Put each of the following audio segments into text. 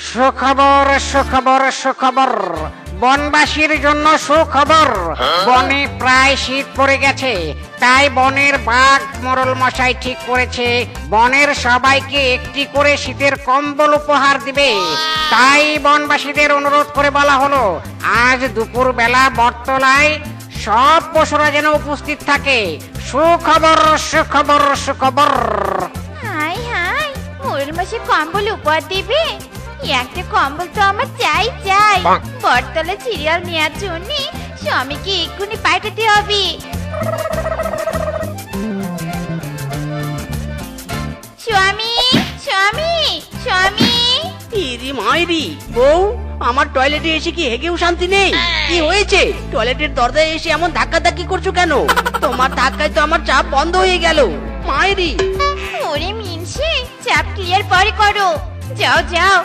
সুখবর সুখবর সুখবর। বনবাসীর জন্য সুখবর। বনে প্রায় শীত পড়ে গেছে তাই বনের বাঘ মোরল মশাই ঠিক করেছে বনের সবাইকে একটি করে শীতের কম্বল উপহার দিবে। তাই বনবাসীদের অনুরোধ করে বলা হলো আজ দুপুর বেলা বটতলায় সব পশুরা যেন উপস্থিত থাকে। সুখবর সুখবর সুখবর। হাই হাই মোরল মাসে কম্বল উপহার দিবে? একটা কম্বল তো আমার চাই চাই। বটতলা সিরিয়াল নেওয়ার জন্য স্বামীকে এক্ষুনি পাঠাতে হবে। স্বামী স্বামী স্বামী। ইরি মাইরি বউ আমার টয়লেটে এসে কি হেগেও শান্তি নেই? কি হয়েছে? টয়লেটের দরজায় এসে এমন ধাক্কা ধাক্কি করছ কেন? তোমার ধাক্কায় তো আমার চাপ বন্ধ হয়ে গেল। মাইরি। ওরে মিনসে চাপ ক্লিয়ার পরে করো। যাও যাও।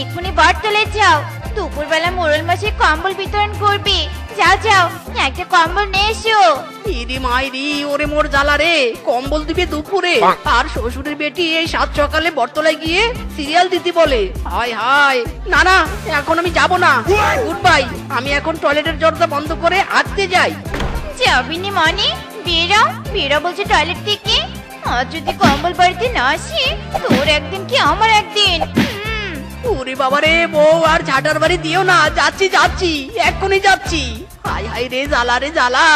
এক্ষুনি বটতলায় যাও। দুপুরবেলা মোরল মাসে কম্বল বিতরণ করবে। যাও যাও একটা কম্বল নিয়ে এসো। ইরি মাইরি ওরে মোর জ্বালা রে। কম্বল দিবে দুপুরে। আর শ্বশুরের বেটি এই সাত সকালে বটতলায় গিয়ে সিরিয়াল দিতে বলে। হায় হায়। না না এখন আমি যাব না। গুড বাই আমি এখন টয়লেটের দরজা বন্ধ করে হাঁটতে যাই। যাবিনি মনে বেরো বেরো বলছে টয়লেট থেকে। আর যদি কম্বল বাড়িতে না আসে তোর একদিন কি আমার একদিন? ওরে বাবারে বউ আর ঝাটার বাড়ি দিও না। যাচ্ছি যাচ্ছি এক্ষুনি যাচ্ছি। হাই হাই রে জ্বালা রে জ্বালা।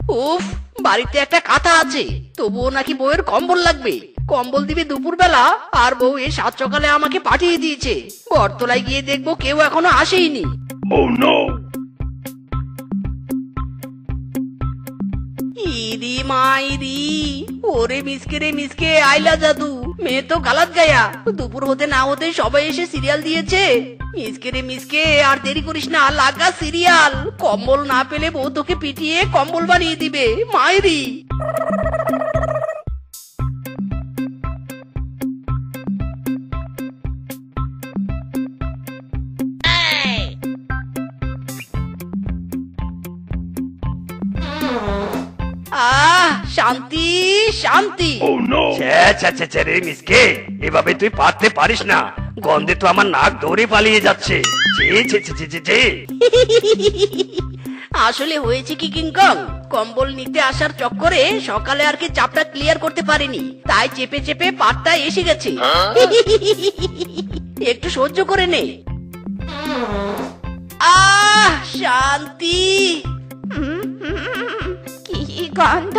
উফ বাড়িতে একটা কাঁথা আছে। তবুও নাকি বউয়ের কম্বল লাগবে। কম্বল দিবে দুপুরবেলা আর বউ এই সাত সকালে আমাকে পাঠিয়ে দিয়েছে। বটতলায় গিয়ে দেখব কেউ এখনও আসেইনি। ইরি মাইরি ওরে মিসকে রে মিসকে, আইলা জাদু। মেয়ে তো গালাত গায়া। দুপুর হতে না হতে সবাই এসে সিরিয়াল দিয়েছে। মিসকে রে মিসকে, আর দেরি করিস না, লাগা সিরিয়াল। কম্বল না পেলে বউ তোকে পিটিয়ে কম্বল বানিয়ে দিবে। মাইরি। শান্তি। ছ্যা রে মিসকে এভাবে তুই পারতে পারিস না। গন্ধে তো আমার নাক দৌড়ে পালিয়ে যাচ্ছে। আসলে হয়েছে কি কিংকং কম্বল নিতে আসার চক্করে সকালে আর কি চাপটা ক্লিয়ার করতে পারিনি। তাই চেপে চেপে পাটটা এসে গেছে। একটু সহ্য করে নে। আহ শান্তি। কি গন্ধ?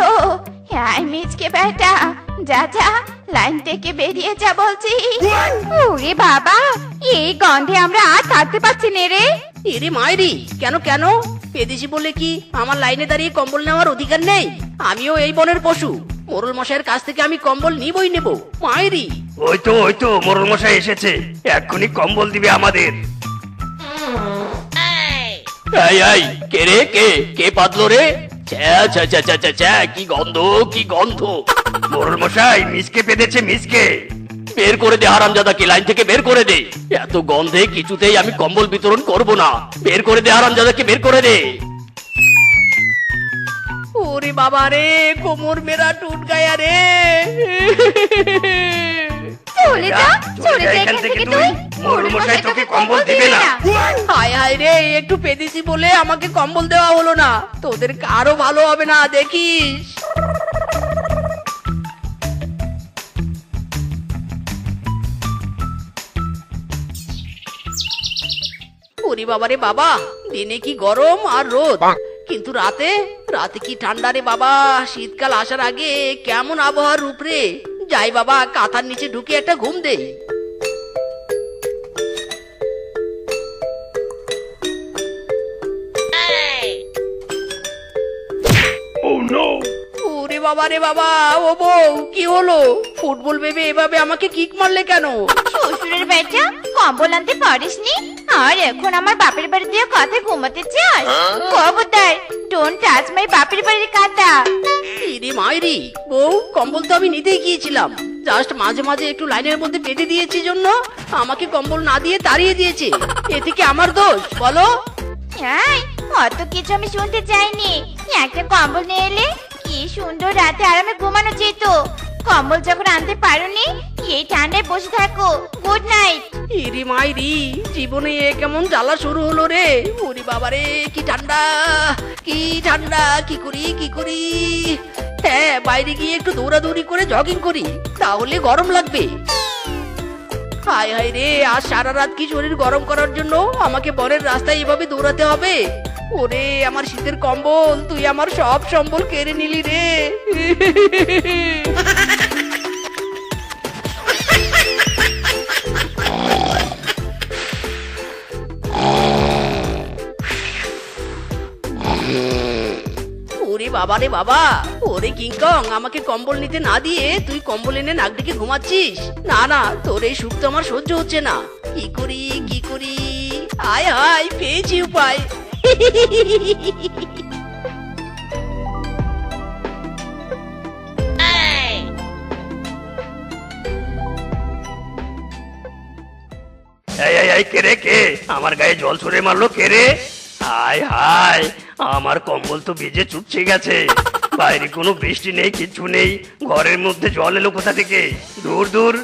মিচকে বেটা যা যা লাইন থেকে বেরিয়ে যা বলছি। ওরে বাবা এই গন্ধে আমরা আর থাকতে পারছি না রে। এরে মায়েরি কেন কেন? বলে কি আমার লাইনে দাঁড়িয়ে কম্বল নেওয়ার অধিকার নেই? আমিও এই বনের পশু। মোরল মশাইয়ের কাছ থেকে আমি কম্বল নিবই নেব। মায়েরি ওই তো ওই তো মোরল মশাই এসেছে। এক্ষুনি কম্বল দিবে আমাদের। এই এই কে রে কে কে পাতলো রে? কি গন্ধ কি গন্ধ। মোরল মশাই মিসকে পেতেছে মিসকে। বের করে দে হারামজাদাকে লাইন থেকে বের করে দে। এত গন্ধে কিছুতেই আমি কম্বল বিতরণ করব না। বের করে দে হারামজাদাকে বের করে দে। ওরে বাবা রে কোমর মেরা টুট গায়া রে। চলে যা চলে যা এখান থেকে তুই। মশাই তোকে কম্বল দিবে না। হায় হায় রে একটু পেদিসি বলে আমাকে কম্বল দেওয়া হলো না। তোদের আরও ভালো হবে না দেখিস। ওরে বাবা রে বাবা দিনে কি গরম আর রোদ? কিন্তু রাতে রাতে কি ঠান্ডা রে বাবা? শীতকাল আসার আগে কেমন আবহাওয়ার রূপ রে? যাই বাবা কাঁথার নিচে ঢুকে একটা ঘুম দেই বাবা রে বাবা ও বউ কি হলো? ফুটবল ভেবে এভাবে আমাকে কিক মারলে কেন? শ্বশুরের বেটা কম্বল আনতে পারিসনি? আর এখন আমার বাপের বাড়ি দিয়ে কথা ঘুমাতে চাস? খবরদার ডোন্ট টাচ মাই বাপের বাড়ির কাঁথা ইরে মাইরি বউ কম্বল তো আমি নিতেই গিয়েছিলাম। জাস্ট মাঝে মাঝে একটু লাইনের মধ্যে বেঁধে দিয়েছি জন্য আমাকে কম্বল না দিয়ে তাড়িয়ে দিয়েছে। এতে কি আমার দোষ বলো? হ্যাঁ অত কিছু আমি শুনতে চাইনি। একটা কম্বল নিয়ে এলে কি সুন্দর রাতে আরামে ঘুমানো যেত? কম্বল যখন আনতে পারোনি, এই ঠান্ডায় বসে থাকো। গুড নাইট ইরি মাইরি, জীবনে এ কেমন জ্বালা শুরু হলো রে? ওরে বাবারে, কি ঠান্ডা কি ঠান্ডা, কি করি কি করি? হ্যাঁ বাইরে গিয়ে একটু দৌড়াদৌড়ি করে জগিং করি, তাহলে গরম লাগবে। হায় হায় রে, আজ সারা রাত কি শরীর গরম করার জন্য আমাকে বনের রাস্তায় এভাবে দৌড়াতে হবে? ওরে, আমার শীতের কম্বল, তুই আমার সব সম্বল কেড়ে নিলি রে। ওরে বাবা রে বাবা, ওরে কিংকং আমাকে কম্বল নিতে না দিয়ে তুই কম্বল এনে নাক ঘুমাচ্ছিস? না না, তোর এই সুখ তো আমার সহ্য হচ্ছে না। কি করি কি করি? আয় হায় পেয়েছি উপায়। এই কে আমার গায়ে জল ছড়ে মারলো, কে রে? হায় হায় আমার কম্বল তো ভিজে চুপছে গেছে। বাইরে কোনো বৃষ্টি নেই, কিচ্ছু নেই। ঘরের মধ্যে জল এলো কোথা থেকে? দূর দূর।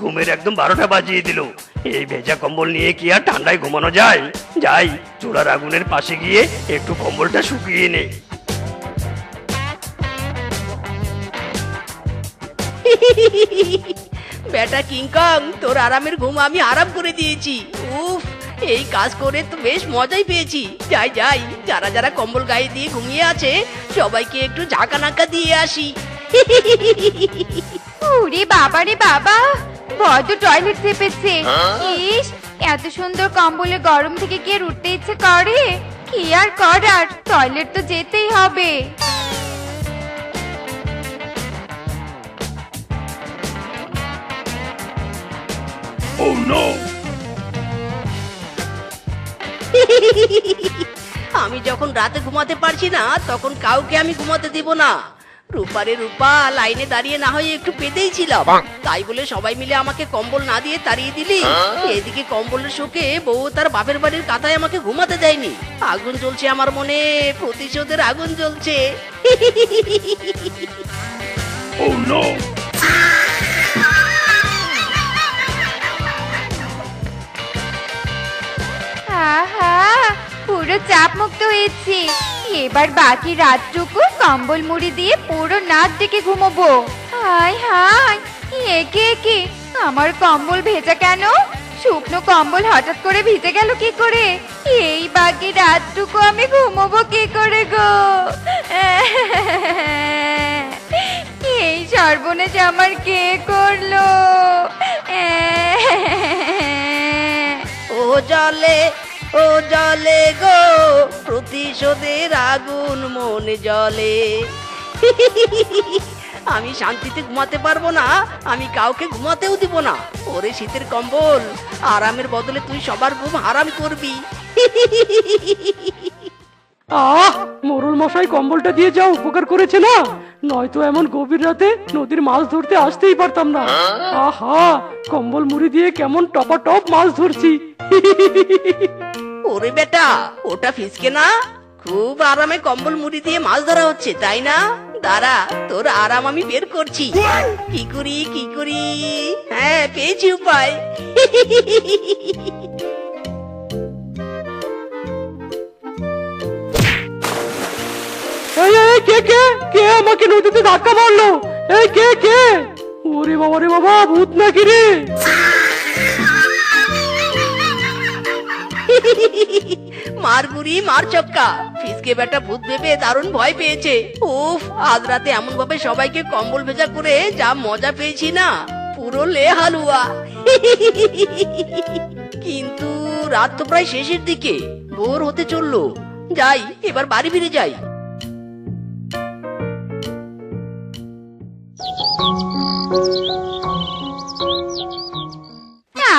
ঘুমের একদম বারোটা বাজিয়ে দিল। এই ভেজা কম্বল নিয়ে কি আর ঠান্ডায় ঘুমানো যায়? যাই চূড়ার আগুনের পাশে গিয়ে একটু কম্বলটা শুকিয়ে নেই বেটা কিংকং তোর আরামের ঘুম আমি আরাম করে দিয়েছি। উফ এই কাজ করে তো বেশ মজাই পেয়েছি। যাই যাই যারা যারা কম্বল গায়ে দিয়ে ঘুমিয়ে আছে সবাইকে একটু ঝাঁকা নাকা দিয়ে আসি। ওরে বাবা রে বাবা বড্ড টয়লেট চেপেছে ইস এত সুন্দর কম্বলে গরম থেকে কি আর উঠতে ইচ্ছে করে? কি আর করার? টয়লেট তো যেতেই হবে। আমি যখন রাতে ঘুমাতে পারছি না তখন কাউকে আমি ঘুমাতে দিব না। রূপারে রূপা লাইনে দাঁড়িয়ে না হয়ে একটু পেতেই ছিলাম। তাই বলে সবাই মিলে আমাকে কম্বল না দিয়ে তাড়িয়ে দিলি। এদিকে কম্বলের শোকে বউ তার বাপের বাড়ির কাঁথায় আমাকে ঘুমাতে দেয়নি। আগুন জ্বলছে আমার মনে প্রতিশোধের আগুন জ্বলছে। আহা পুরো চাপ মুক্ত হয়েছি। এবার বাকি রাতটুকু কম্বল মুড়ি দিয়ে পুরো নাক ডেকে ঘুমোবো। হাই হাই একে একে আমার কম্বল ভেজা কেন? শুকনো কম্বল হঠাৎ করে ভিজে গেল কি করে? এই বাকি রাতটুকু আমি ঘুমোবো কি করে গো? এই সর্বনাশ আমার কে করল? ও জলে ও জলে গো, প্রতিশোধের আগুন মনে জলে। আমি শান্তিতে ঘুমাতে পারব না, আমি কাউকে ঘুমাতেও দিব না। ওরে শীতের কম্বল, আরামের বদলে তুই সবার ঘুম হারাম করবি। আহ, মোরল মশাই কম্বলটা দিয়ে যা উপকার করেছে না? নয়তো এমন গভীর রাতে নদীর মাছ ধরতে আসতেই পারতাম না। আহা, কম্বল মুড়ি দিয়ে কেমন টপা টপ মাছ ধরছি। ওরে বেটা, ওটা ফিসকে না? খুব আরামে কম্বল মুড়ি দিয়ে মাছ ধরা হচ্ছে, তাই না? দাঁড়া, তোর আরাম আমি বের করছি। কি করি কি করি? হ্যাঁ পেয়েছি উপায়। এই এই কে কে? কে আমাকে নদীতে ধাক্কা মারলো? এই, কে কে? ওরে বাবা, রে বাবা, ভূত নাকি রে? মার গুড়ি মার চক্কা। ফিসকে বেটা ভূত ভেবে দারুণ ভয় পেয়েছে। উফ, আজ রাতে এমন ভাবে সবাইকে কম্বল ভেজা করে যা মজা পেয়েছি না। পুরো লে হালুয়া। কিন্তু রাত তো প্রায় শেষের দিকে। ভোর হতে চলল। যাই, এবার বাড়ি ফিরে যাই।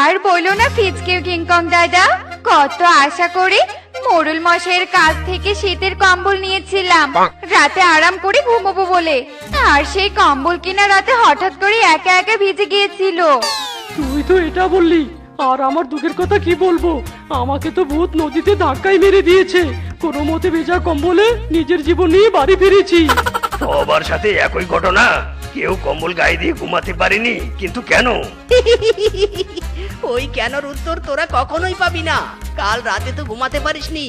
আর বলো না ফিজকে কিংকং দাদা কত আশা করে মোড়ল মশাইয়ের কাছ থেকে শীতের কম্বল নিয়েছিলাম। রাতে আরাম করে ঘুমোবো বলে। আর সেই কম্বল কিনা রাতে হঠাৎ করে একা একা ভিজে গিয়েছিল। তুই তো এটা বললি আর আমার দুঃখের কথা কি বলব? আমাকে তো ভূত নদীতে ধাক্কাই মেরে দিয়েছে। কোনো মতে ভেজা কম্বলে নিজের জীবন নিয়ে বাড়ি ফিরেছি। সবার সাথে একই ঘটনা। কেউ কম্বল গায়ে দিয়ে ঘুমাতে পারেনি, কিন্তু কেন? ওই কেনর উত্তর তোরা কখনোই পাবি না। কাল রাতে তো ঘুমাতে পারিসনি,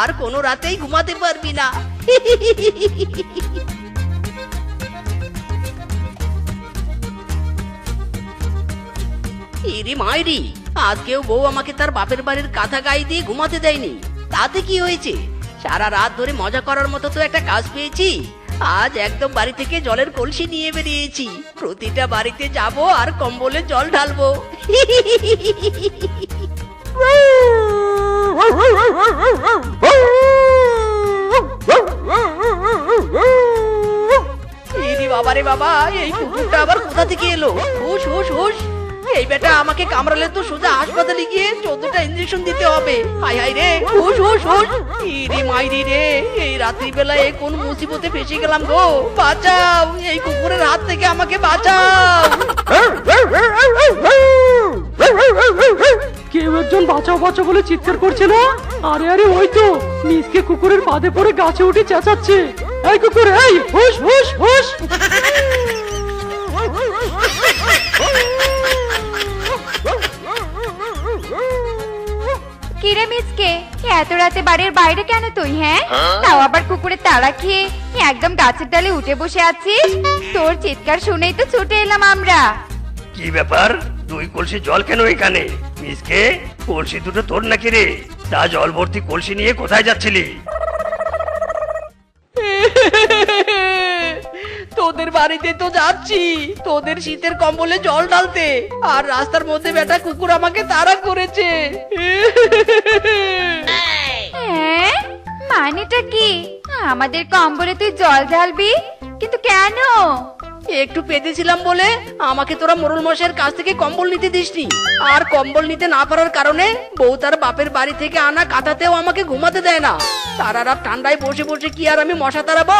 আর কোনো রাতেই ঘুমাতে পারবি না। ইরি মাইরি আজকেও বউ আমাকে তার বাপের বাড়ির কাঁথা গায়ে দিয়ে ঘুমাতে দেয়নি। তাতে কি হয়েছে? সারা রাত ধরে মজা করার মতো তো একটা কাজ পেয়েছি। আজ একদম বাড়ি থেকে জলের কলসি নিয়ে বেরিয়েছি। প্রতিটা বাড়িতে যাব আর কম্বলে জল ঢালবো। বাবারে বাবা, এই কুকুরটা আবার কোথা থেকে এলো? হুশ হুশ হুশ। এই বেটা আমাকে কামড়ালে তো সোজা হাসপাতালে গিয়ে চোদ্দটা ইঞ্জেকশন দিতে হবে। হাই হাই রে। হুশ হুশ হুশ ইরি মাইরি রে। এই রাত্রি বেলায় কোন মুসিবতে ফেসে গেলাম গো। বাঁচাও। এই কুকুরের হাত থেকে আমাকে বাঁচাও। কেউ একজন বাঁচাও বাঁচাও বলে চিৎকার করছে না আরে আরে, ওই তো। মিসকে কুকুরের পাদে পড়ে গাছে উঠে চেঁচাচ্ছে। এই কুকুর, এই, হুশ হুশ হুশ। কিরে মিসকে এত রাতে বাড়ির বাইরে কেন তুই হ্যাঁ? তাও আবার কুকুরের তাড়া খেয়ে একদম গাছের ডালে উঠে বসে আছিস? তোর চিৎকার শুনেই তো ছুটে এলাম আমরা। কি ব্যাপার? দুই কলসি জল কেন এখানে? মিসকে কলসি দুটো তোর নাকি রে? তা জল ভর্তি কলসি নিয়ে কোথায় যাচ্ছিলি? তোদের বাড়িতে তো যাচ্ছি। তোদের শীতের কম্বলে জল ঢালতে। আর রাস্তার মধ্যে বেটা কুকুর আমাকে তাড়া করেছে। হ্যাঁ? মানেটা কি? আমাদের কম্বলে তুই জল ঢালবি? কিন্তু কেন? একটু পেতেছিলাম বলে আমাকে তোরা মোরল মশাইয়ের কাছ থেকে কম্বল নিতে দিসনি। আর কম্বল নিতে না পারার কারণে বউ তার বাপের বাড়ি থেকে আনা কাঁথাতেও আমাকে ঘুমাতে দেয় না। তারা রাত ঠান্ডায় বসে বসে কি আর আমি মশা তাড়াবো?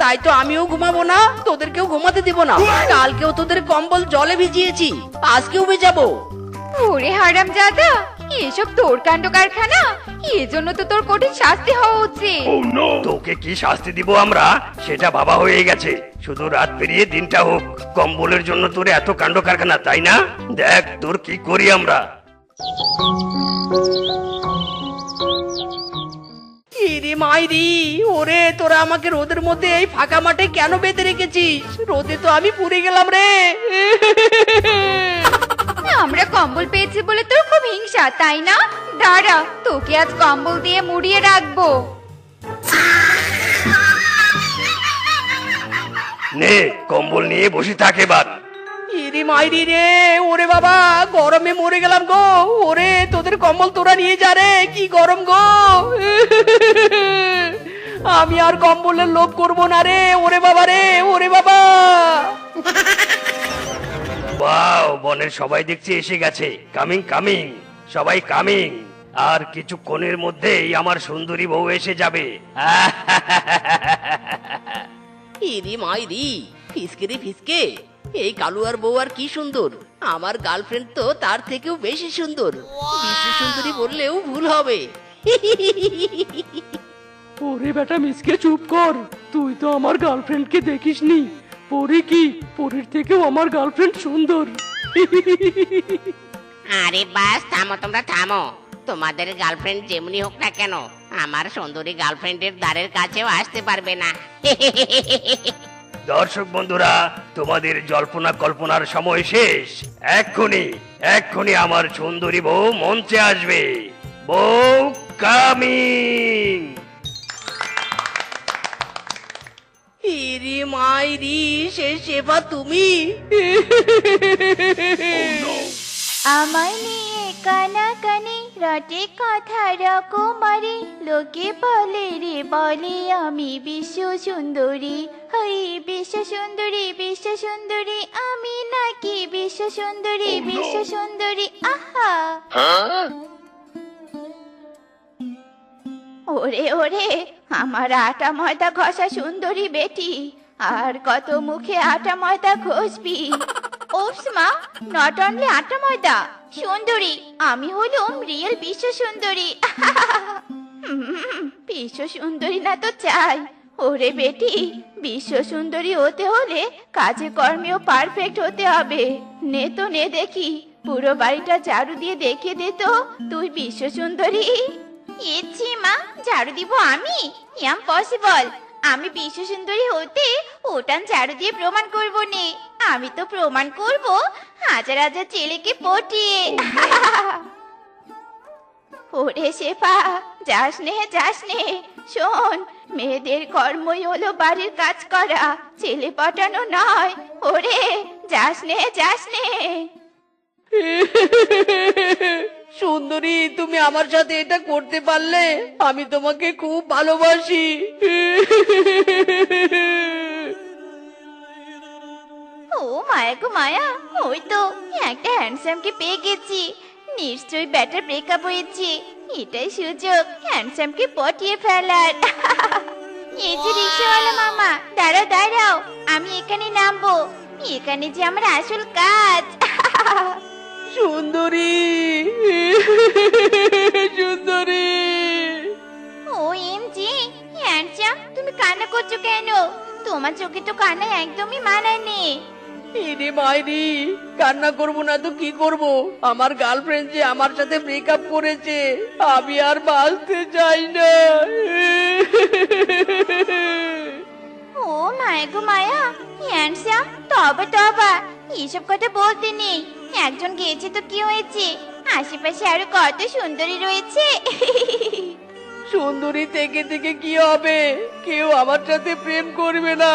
তাই তো আমিও ঘুমাবো না, তোদেরকেও ঘুমাতে দিব না। কালকেও তোদের কম্বল জলে ভিজিয়েছি, আজকেও ভেজাবো। ওরে হারাম জাদা এসব তোর কাণ্ড কারখানা? এজন্য তো তোর কঠিন শাস্তি হওয়া উচিত। তোকে কি শাস্তি দিব আমরা? সেটা বাবা হয়ে গেছে। শুধু রাত পেরিয়ে দিনটা হোক। কম্বলের জন্য তোর এত কাণ্ড কারখানা তাই না? দেখ তোর কি করি আমরা। ইরে মাইরি ওরে তোরা আমাকে রোদের মধ্যে এই ফাঁকা মাঠে কেন বেঁধে রেখেছিস? রোদে তো আমি পুড়ে গেলাম রে। আমরা কম্বল পেয়েছি বলে তোর খুব হিংসা তাই না? দাঁড়া তোকে আজ কম্বল দিয়ে মুড়িয়ে রাখব। নে কম্বল নিয়ে বসে থাকে এবার। ইরে মাইরি রে ওরে বাবা গরমে মরে গেলাম গো। ওরে তোদের কম্বল তোরা নিয়ে যা রে কি গরম গো। আমি আর কম্বলের লোভ করব না রে ওরে বাবা রে ওরে বাবা। ওয়াও বনের সবাই দেখছি এসে গেছে। কামিং কামিং সবাই কামিং আর কিছুক্ষণের মধ্যেই আমার সুন্দরী বউ এসে যাবে। ইরি মাইরি ফিসকে রে ফিসকে এই কালু আর বউ আর কি সুন্দর। আমার গার্লফ্রেন্ড তো তার থেকেও বেশি সুন্দর। বিশ্ব সুন্দরী বললেও ভুল হবে। ওরে বেটা মিসকে চুপ কর। তুই তো আমার গার্লফ্রেন্ডকে দেখিসনি। পরি কি? পরির থেকেও আমার গার্লফ্রেন্ড সুন্দর। আরে বাস থামো তোমরা থামো। তোমাদের গার্লফ্রেন্ড যেমনি হোক না কেন আমার সুন্দরী গার্লফ্রেন্ডের দ্বারের কাছেও আসতে পারবে না। দর্শক বন্ধুরা তোমাদের জল্পনা কল্পনার সময় শেষ। এক্ষুনি এক্ষুনি আমার সুন্দরী বউ মঞ্চে আসবে। বউ কামিং! ইরি মাইরি সে সেবা তুমি। আমায় নিয়ে কানাকানি রটে কথা রকমারি লোকে বলে রে বলে আমি বিশ্ব সুন্দরী। হই বিশ্ব সুন্দরী বিশ্ব সুন্দরী আমি নাকি বিশ্ব সুন্দরী বিশ্ব সুন্দরী আহা। ওরে ওরে আমার আটা ময়দা ঘষা সুন্দরী বেটি, আর কত মুখে আটা ময়দা ঘষবি? ওপস মা নট অনলি আটা ময়দা, সুন্দরী, আমি হলুম রিয়েল বিশ্ব সুন্দরী। বিশ্ব সুন্দরী না তো চাই। ওরে বেটি, বিশ্ব সুন্দরী হতে হলে কাজে কর্মেও পারফেক্ট হতে হবে। নে তো নে দেখি, পুরো বাড়িটা ঝাড়ু দিয়ে দেখে দে তো, তুই বিশ্ব সুন্দরী। ইচ্ছি মা ঝাড়ু দিব আমি? ইয়াম পসিবল আমি বিশ্ব সুন্দরী হতে ওটান ঝাড়ু দিয়ে প্রমাণ করব নে আমি তো প্রমাণ করব, হাজার হাজার ছেলেকে পটিয়ে। ওরে শেফা, যাস নে যাস নে। শোন, মেয়েদের কর্মই হলো বাড়ির কাজ করা, ছেলে পটানো নয়। ওরে, যাস নে যাস নে। সুন্দরী তুমি আমার সাথে এটা করতে পারলে আমি তোমাকে খুব ভালোবাসি। ও মায়া গো মায়া ওই তো একটা হ্যান্ডসামকে পেয়ে গেছি। নিশ্চয়ই ব্যাটার ব্রেকআপ হয়েছে। এটাই সুযোগ হ্যান্ডসামকে পটিয়ে ফেলার। এই যে রিক্সাওয়ালা মামা দাঁড়াও দাঁড়াও আমি এখানে নামবো। এখানে যে আমার আসল কাজ। সুন্দরী সুন্দরী কান্না করছ কেন? তোমার চোখে তো কান্না একদমই মানায় নেই ইরে মাইরি কান্না করব না তো কি করব? আমার গার্লফ্রেন্ড যে আমার সাথে ব্রেকআপ করেছে আমি আর বাঁচতে চাই না। ও মায়া গো মায়া হ্যান্ডসাম তবা তবা। এইসব কথা বলতে নেই একজন গিয়েছে তো কি হয়েছে? আশেপাশে আরও কত সুন্দরী রয়েছে। সুন্দরী থেকে থেকে কি হবে? কেউ আমার সাথে প্রেম করবে না।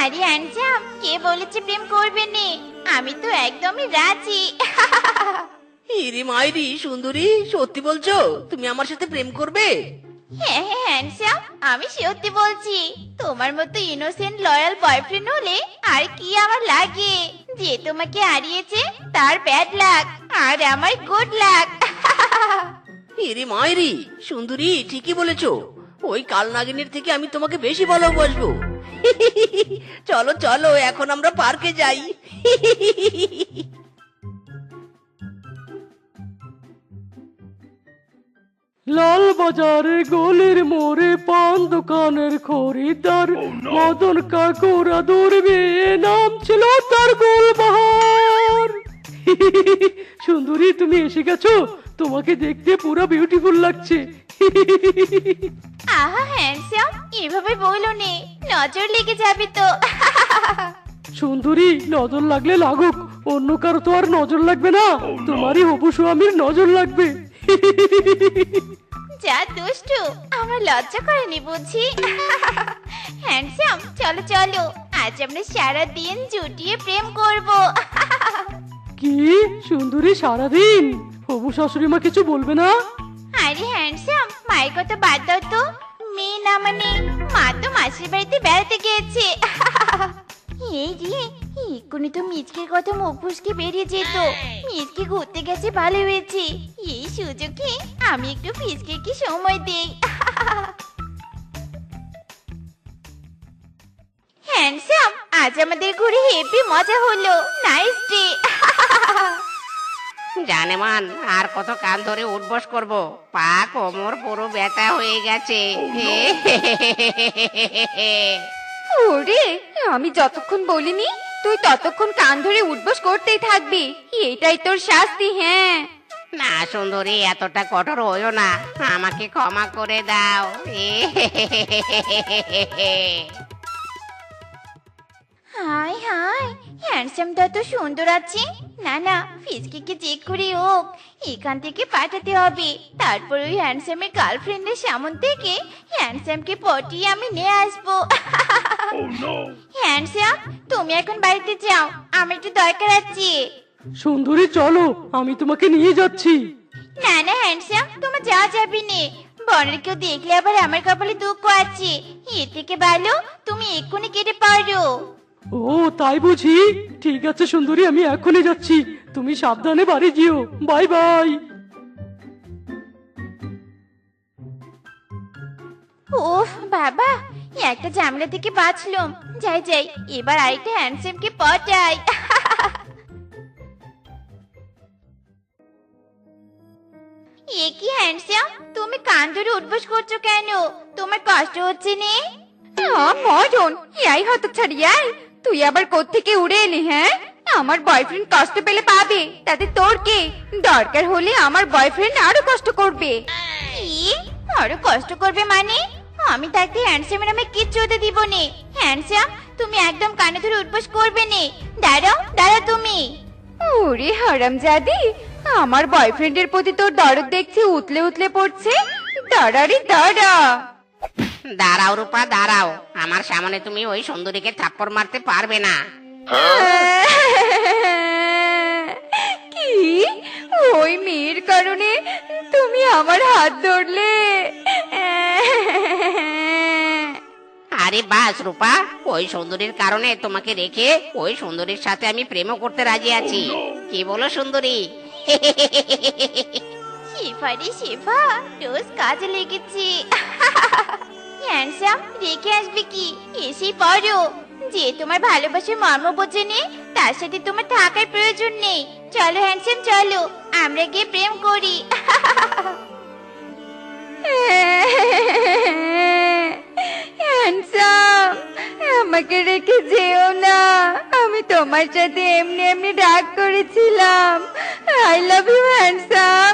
আরে হ্যান্ডসাম কে বলেছে প্রেম করবে নে? আমি তো একদমই রাজি। ইরে মাইরি সুন্দরী সত্যি বলছো? তুমি আমার সাথে প্রেম করবে? হ্যাঁ হ্যাঁ হ্যান্ডসাম আমি সত্যি বলছি। তোমার মতো ইনোসেন্ট লয়াল বয়ফ্রেন্ড হলে আর কি আমার লাগে? যে তোমাকে হারিয়েছে তার ব্যাড লাক আর আমার গুড লাক ইরে মাইরি সুন্দরী ঠিকই বলেছ। ওই কাল নাগিনীর থেকে আমি তোমাকে বেশি ভালোবাসবো। চলো চলো এখন আমরা পার্কে যাই। লাল বাজারে গলির মোড়ে পান দোকানের খরিদ্দার মদন কাকুরা দূরবে নাম ছিল তার গোলবাহার। সুন্দরী তুমি এসে গেছো? তোমাকে দেখতে পুরো বিউটিফুল লাগছে। আহা হ্যান্ডসাম এভাবে বলো নে। নজর লেগে যাবে তো। সুন্দরী নজর লাগলে লাগুক। অন্য কারও তো আর নজর লাগবে না। তোমারই হবু স্বামীর নজর লাগবে। যা দুষ্টু আমার লজ্জা করেনি বুঝি। হ্যান্ডসাম চলো চলো। আজ আমরা সারা দিন জুটিয়ে প্রেম করব। কি? সুন্দরী সারাদিন? হবু শাশুড়ি মা কিছু বলবে না? আরে হ্যান্ডসাম মায়ের কথা বাদ দাও তো। মেয়ে না মানে মা তো মাসির বাড়িতে বেড়াতে গিয়েছে। এই রে, এক্ষুনি তো মিচকের কথা মুখ ফুসকে বেরিয়ে যেত। মিচকে ঘুরতে গেছে ভালো হয়েছে। এই সুযোগে আমি একটু ফিসকে কি সময় দেই। হ্যান্ডসাম আজ আমাদের ঘুরে হেভি মজা হলো। নাইস ডে জানেমান আর কত কান ধরে উঠবস করব। পা কোমর পুরো ব্যথা হয়ে গেছে। ওরে আমি যতক্ষণ বলিনি তুই ততক্ষণ কান ধরে উঠবস করতেই থাকবি। এটাই তোর শাস্তি হ্যাঁ। না সুন্দরী এতটা কঠোর হইও না। আমাকে ক্ষমা করে দাও। হাই হাই হ্যান্ডসামটা তো সুন্দর আছে। না না ফিসকিকে চেক করে হোক এখান থেকে পাঠাতে হবে। তারপর ওই হ্যান্ডসামের গার্লফ্রেন্ডের সামন থেকে হ্যান্ডসামকে পটিয়ে আমি নিয়ে আসব। হ্যান্ডসাম তুমি এখন বাড়িতে যাও আমার একটু দরকার আছে। সুন্দরী চলো আমি তোমাকে নিয়ে যাচ্ছি। না না হ্যান্ডসাম তোমার যাওয়া যাবে নে। বনের কেউ দেখলে আবার আমার কপালে দুঃখ আছে। এর থেকে ভালো তুমি এক্ষুনি কেটে পারো ও, তাই বুঝি? ঠিক আছে সুন্দরী, আমি এখনই যাচ্ছি। তুমি সাবধানে বাড়ি যেও। Bye bye. ওফ বাবা একটা ঝামেলা থেকে বাঁচলাম। যাই যাই, এবার আরেকটা হ্যান্ডসামকে পটাই। এ কি হ্যান্ডসাম তুমি কান ধরে উঠবস করছ কেন? তোমার কষ্ট হচ্ছে নে? মরণ ইয়াই হতো ছাড়িয়াই তুই আবার কোত্থেকে উড়ে এলি হ্যাঁ? আমার বয়ফ্রেন্ড কষ্ট পেলে পাবে। তাতে তোর কি? দরকার হলে আমার বয়ফ্রেন্ড আরও কষ্ট করবে। আরও কষ্ট করবে মানে? আমি থাকতে হ্যান্ডসামের আমি কিচ্ছু হতে দিব নে। হ্যান্ডসাম তুমি একদম কানে ধরে উঠবস করবে নে। দাঁড়াও দাঁড়া তুমি। ওরে হারামজাদি আমার বয়ফ্রেন্ডের প্রতি তোর দরদ দেখছি উতলে উতলে পড়ছে। দাঁড়া রে দাঁড়া। দাঁড়াও রূপা দাঁড়াও। আমার সামনে তুমি ওই সুন্দরীকে থাপ্পড় মারতে পারবে না। কি? ওই মেয়ের কারণে তুমি আমার হাত ধরলে? আরে বাস রূপা ওই সুন্দরীর কারণে তোমাকে রেখে ওই সুন্দরীর সাথে আমি প্রেমও করতে রাজি আছি। কি বলো সুন্দরী? শিফা রে শিফা রোজ কাজে লেগেছি। হ্যান্ডসাম রেখে আসবে কি? এসেই পড়ো। যে তোমার ভালোবাসার মর্ম বোঝেনি তার সাথে তোমার থাকার প্রয়োজন নেই। চলো হ্যান্ডসাম চলো। আমরা গিয়ে প্রেম করি। হ্যান্ডসাম আমাকে রেখে যেও না। আমি তোমার সাথে এমনি এমনি রাগ করেছিলাম। আই লাভ ইউ হ্যান্ডসাম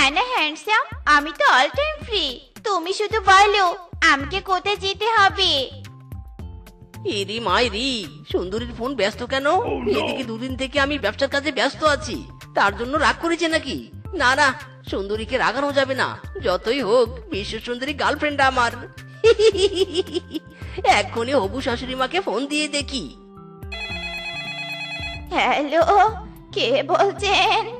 না না হ্যান্ডসাম আমি তো অল টাইম ফ্রি তুমি শুধু বলো আমাকে কোথায় যেতে হবে? ইরি মাইরি সুন্দরীর ফোন ব্যস্ত কেন? এদিকে দুদিন থেকে আমি ব্যবসার কাজে ব্যস্ত আছি। তার জন্য রাগ করেছে নাকি? না না সুন্দরীকে রাগানো যাবে না। যতই হোক বিশ্ব সুন্দরী গার্লফ্রেন্ড আমার। এক্ষুনি হবু শাশুড়ি মাকে ফোন দিয়ে দেখি। হ্যালো কে বলছেন?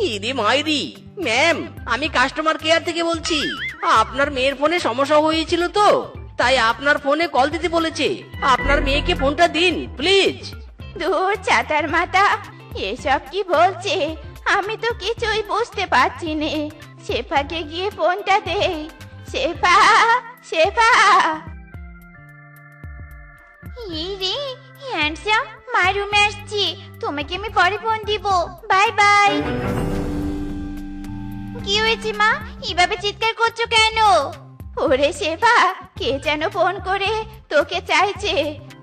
ইরি মাইরি ম্যাম আমি কাস্টমার কেয়ার থেকে বলছি। আপনার মেয়ের ফোনে সমস্যা হয়েছিল তো তাই আপনার ফোনে কল দিতে বলেছে। আপনার মেয়েকে ফোনটা দিন প্লিজ দূর চাতার মাথা এসব কি বলছে? আমি তো কিছুই বুঝতে পারছি নে। শেফাকে গিয়ে ফোনটা দে। শেফা শেফা। ইরে হ্যান্ডসাম মা রুমে আসছি। তোমাকে আমি পরে ফোন দিব। বাই বাই কি হয়েছে মা? এভাবে চিৎকার করছ কেন? ওরে শেফা, কে যেন ফোন করে তোকে চাইছে।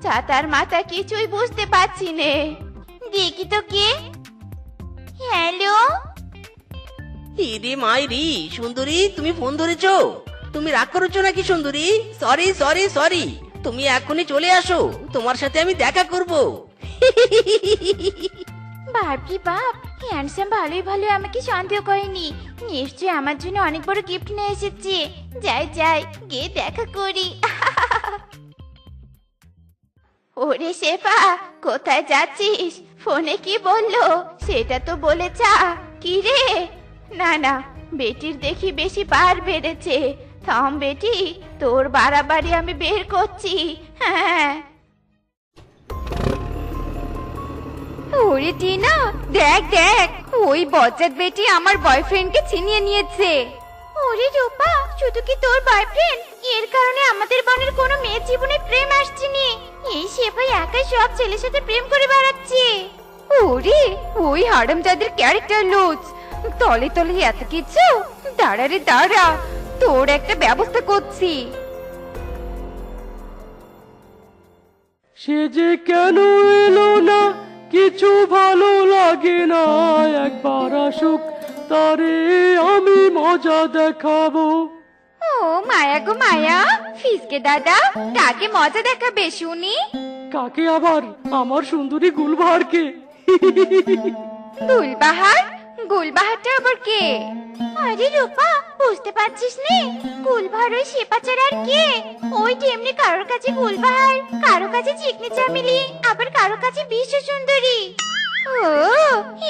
চাতার মাথা কিছুই বুঝতে পারছি নে। দেখি তো কে। হ্যালো? ইরে মাইরি, সুন্দরী, তুমি ফোন ধরেছো? তুমি রাগ করেছ নাকি সুন্দরী? সরি সরি সরি তুমি এখনই চলে আসো। তোমার সাথে আমি দেখা করব। বাপরি বাপ হ্যান্ডসাম ভালোই ভালো আমাকে সন্দেহ করেনি। নিশ্চয়ই আমার জন্য অনেক বড় গিফট নিয়ে এসেছে। যাই যাই, গিয়ে দেখা করি। ওরে শেফা, কোথায় যাচ্ছিস? ফোনে কি বলল? সেটা তো বলে চা কি রে? না না, বেটির দেখি বেশি বার বেড়েছে। থাম, বেটি, তোর বাড়াবাড়ি আমি বের করছি। হ্যাঁ। ওরে টিনা দেখ দেখ ওই বজ্জাত বেটি আমার বয়ফ্রেন্ডকে ছিনিয়ে নিয়েছে। ওরে রূপা শুধু কি তোর বয়ফ্রেন্ড এর কারণে আমাদের বনের কোনো মেয়ের জীবনে প্রেম আসছে নি। এই সেভাই একাই সব ছেলের সাথে প্রেম করে বেড়াচ্ছে। ওরে ওই হারামজাদের ক্যারেক্টার লুজ। তলে তলে এত কিছু? দাঁড়া রে দাঁড়া তোর একটা ব্যবস্থা করছি। সে যে কেন এলো না? কিছু ভালো লাগে না একবার আসুক তারে আমি মজা দেখাবো। ও মায়া গো মায়া ফিসকে দাদা কাকে মজা দেখাবে শুনি? কাকে আবার? আমার সুন্দরী গুলবাহারকে। গুলবাহার? গুলবাহারটা আবার কে? আরে রূপা, বুঝতে পারছিস নে? গুলবাহার ওই শেপাচার আর কে? ওই তেমনি কারোর কাছে গুলবাহার কারও কাছে চিকনি চামেলি, আবার কারও কাছে বিশ্ব সুন্দরী। ও,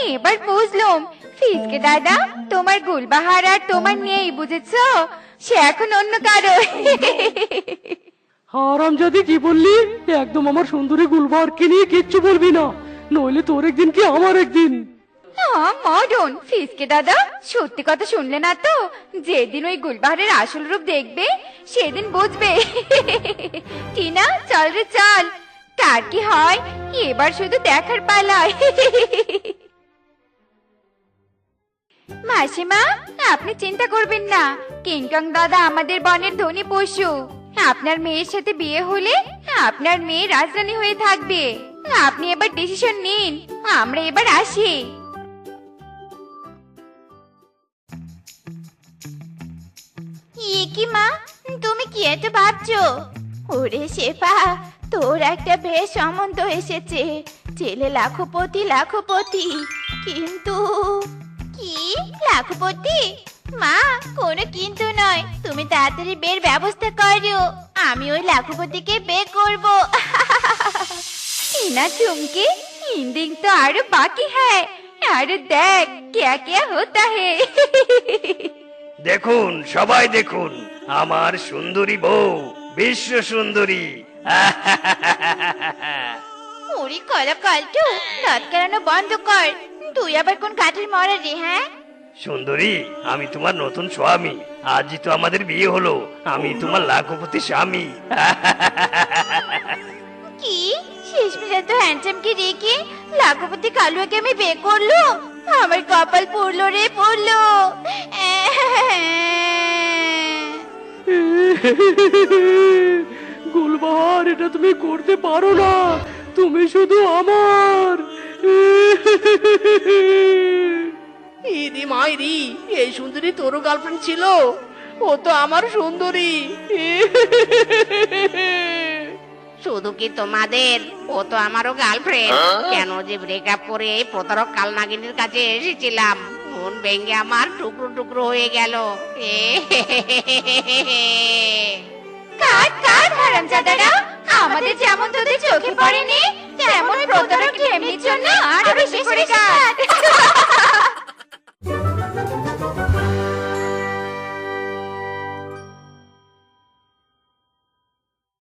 এবার বুঝলাম। ফিসকে দাদা, তোমার গুলবাহার আর তোমার নেই বুঝেছ? সে এখন অন্য কারও। হারাম যদি কি বললি? একদম আমার সুন্দরী গুলবাহারকে নিয়ে কিচ্ছু বলবি না। নইলে তোর একদিন কি আমার একদিন? না মাসিমা, আপনি চিন্তা করবেন না। কিংকং দাদা আমাদের বনের ধনী পশু। আপনার মেয়ের সাথে বিয়ে হলে আপনার মেয়ে রাজধানী হয়ে থাকবে। আপনি এবার ডিসিশন নিন। আমরা এবার আসি। কি মা তুমি কি এত ভাবছো ওরে শেফা তোর একটা বেশ সম্বন্ধ এসেছে ছেলে লাখপতি লাখপতি কিন্তু কি লাখপতি মা কোনো কিন্তু নয় তুমি তাড়াতাড়ি বের ব্যবস্থা করো আমি ওই লাখপতিকে বে করব না চুমকি হিন্দিং তো আরো বাকি হ্যায় আরে দেখ क्या क्या होता है দেখুন সবাই দেখুন আমার সুন্দরী বউ বিশ্ব সুন্দরী। মুড়ি কলা কলটু দাঁত কেলানো বন্ধ কর। তুই আবার কোন কাঠের মরা রে হ্যাঁ? সুন্দরী আমি তোমার নতুন স্বামী। আজই তো আমাদের বিয়ে হলো আমি তোমার লাখপতি স্বামী। কি? শেষ শেষমেশ এত হ্যান্ডসামকে রেখে লাখপতি কালুয়াকে আমি বে করল আমার কপাল পড়ল রে পড়ল। গুলবাহার এটা তুমি করতে পারো না। তুমি শুধু আমার। ইদি মাইরি এই সুন্দরী তোরও গার্লফ্রেন্ড ছিল? ও তো আমার সুন্দরী। শুধু কি তোমাদের? ও তো আমারও গার্লফ্রেন্ড কেন যে ব্রেকআপ করে এই প্রতারক কালনাগিনীর কাছে এসেছিলাম? মন ভেঙে আমার টুকরো টুকরো হয়ে গেল। আমাদের যেমন তোদের চোখে পড়েনি, তেমন প্রতারক ঢেমনির জন্য আরও বেশি করে কাট।